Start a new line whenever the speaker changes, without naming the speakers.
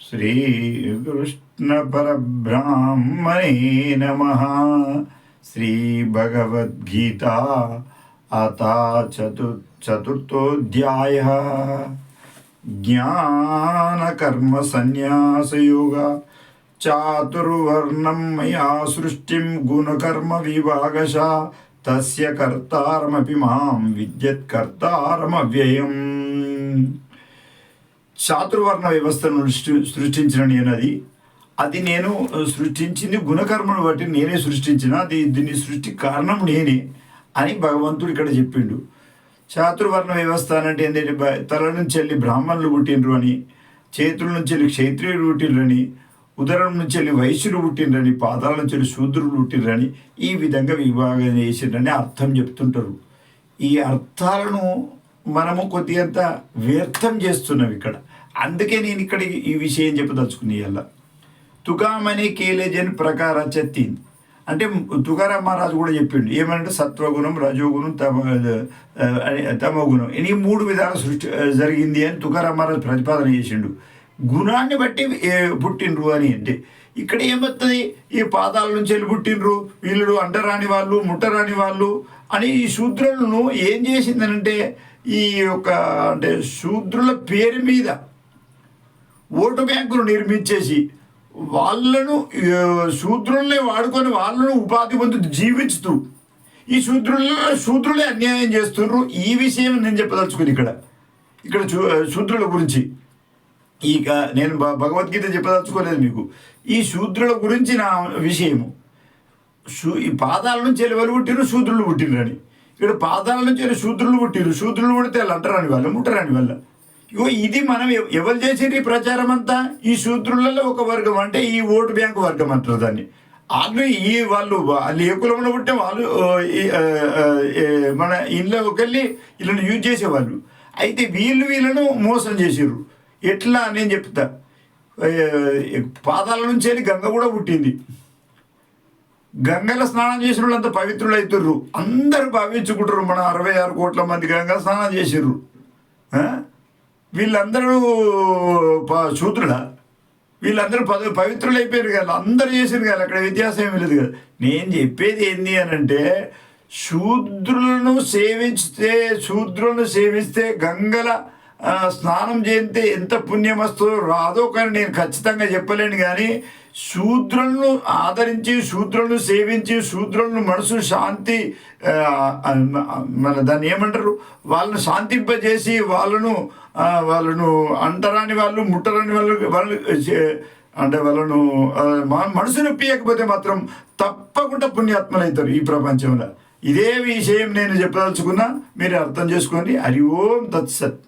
श्रीकृष्णपरब्राह्मणे नमः। श्रीभगवद्गीता अथा चतु, चतुर्थोऽध्यायः। ज्ञानकर्मसन्न्यासयोग। चातुर्वर्णं मया सृष्टिं गुणकर्मविभागशा तस्य कर्तारमपि माँ विद्यत्कर्तारमव्ययम्। చాతుర్వర్ణ వ్యవస్థను సృష్టించిన నేను అది. అది నేను సృష్టించింది గుణకర్మను బట్టి నేనే సృష్టించిన అది దీని సృష్టి కారణం నేనే అని భగవంతుడు ఇక్కడ చెప్పిండు. చాతుర్వర్ణ వ్యవస్థ అంటే ఏంటంటే బ- తల నుంచి వెళ్ళి బ్రాహ్మణులు పుట్టిండ్రు అని చేతుల నుంచి వెళ్ళి క్షత్రియులు పుట్టినరని ఉదరం నుంచి వెళ్ళి వైశ్యులు పుట్టిండ్రని పాదాల నుంచి వెళ్ళి శూద్రులు పుట్టినరని ఈ విధంగా విభాగం చేసిండ్రని అర్థం చెప్తుంటారు. ఈ అర్థాలను మనము కొద్దిగంత వ్యర్థం చేస్తున్నాం ఇక్కడ. అందుకే నేను ఇక్కడ ఈ- విషయం చెప్పదలుచుకుని ఇలా తుకామని కేలేజన్ ప్రకార చెత్తింది. అంటే తుకారాం మహారాజు కూడా చెప్పిండు. ఏమంటే సత్వగుణం రజోగుణం తమ తమోగుణం. ఈ మూడు విధాల సృష్టి జరిగింది అని తుకారాం మహారాజు ప్రతిపాదన చేసిండు. గుణాన్ని బట్టి పుట్టిండ్రు అని అంటే ఇక్కడ ఏమవుతుంది ఈ పాదాల నుంచి వెళ్ళి పుట్టిండ్రు? వీళ్ళు అంటరాని వాళ్ళు ముట్టరాని వాళ్ళు అని ఈ శూద్రులను ఏం చేసిందనంటే ఈ యొక్క అంటే శూద్రుల పేరు మీద ఓటు బ్యాంకును నిర్మించేసి వాళ్ళను ఆ, వాడుకొని వాళ్ళను ఉపాధి పొందుతూ జీవిస్తూ ఈ శూద్రుల శూద్రులే అన్యాయం చేస్తున్నారు ఈ విషయం నేను చెప్పదలుచుకుని ఇక్కడ. ఇక్కడ చూ శూద్రుల గురించి. ఇక నేను భగవద్గీత చెప్పదలుచుకోలేదు మీకు. ఈ శూద్రుల గురించి నా విషయము. శూ ఈ పాదాల నుంచి వెళ్ళి పుట్టిరు శూద్రులు పుట్టినరని అని. ఇక్కడ పాదాల నుంచి శూద్రులు పుట్టిరు శూద్రులు పుడితే వాళ్ళు అంటరాని వాళ్ళు? ముట్టరాని వాళ్ళు? ఇది మనం ఎవరు చేసేది ఈ ప్రచారం అంతా ఈ శూద్రులలో ఒక వర్గం అంటే ఈ ఓటు బ్యాంకు వర్గం అంటారు దాన్ని. వాళ్ళు ఈ వాళ్ళు వాళ్ళు ఏ కులంలో వాళ్ళు మన ఇంట్లోకి వెళ్ళి వీళ్ళని యూజ్ చేసేవాళ్ళు. అయితే వీళ్ళు వీళ్ళను మోసం చేసారు ఎట్లా నేను చెప్తా. పాదాల నుంచి వెళ్ళి గంగ కూడా పుట్టింది. గంగల స్నానం చేసిన వాళ్ళంతా పవిత్రులు అవుతుర్రు. అందరూ భావించుకుంటారు మన అరవై ఆరు కోట్ల మంది గంగా స్నానం చేసిర్రు. వీళ్ళందరూ ప- వీళ్ళందరూ పద పవిత్రులైపోయారు కదా. అందరూ చేశారు కదా. అక్కడ వ్యత్యాసం ఏమీ లేదు కదా. నేను చెప్పేది ఏంది అని అంటే శూద్రులను సేవిస్తే శూద్రులను సేవిస్తే గంగల స్నానం చేస్తే ఎంత పుణ్యం వస్తుందో రాదో కానీ నేను ఖచ్చితంగా చెప్పలేను కానీ శూద్రులను ఆదరించి శూద్రులను సేవించి శూద్రులను మనసు శాంతి మన దాన్ని ఏమంటారు? వాళ్ళను శాంతింపజేసి వాళ్ళను వాళ్ళను అంటరాని వాళ్ళు ముట్టరాని వాళ్ళు వాళ్ళు అంటే వాళ్ళను మనసు నొప్పియకపోతే మాత్రం తప్పకుండా పుణ్యాత్మలు అవుతారు ఈ ప్రపంచంలో. ఇదే విషయం నేను చెప్పదలుచుకున్నా మీరు అర్థం చేసుకోండి. హరి ఓం తత్సత్.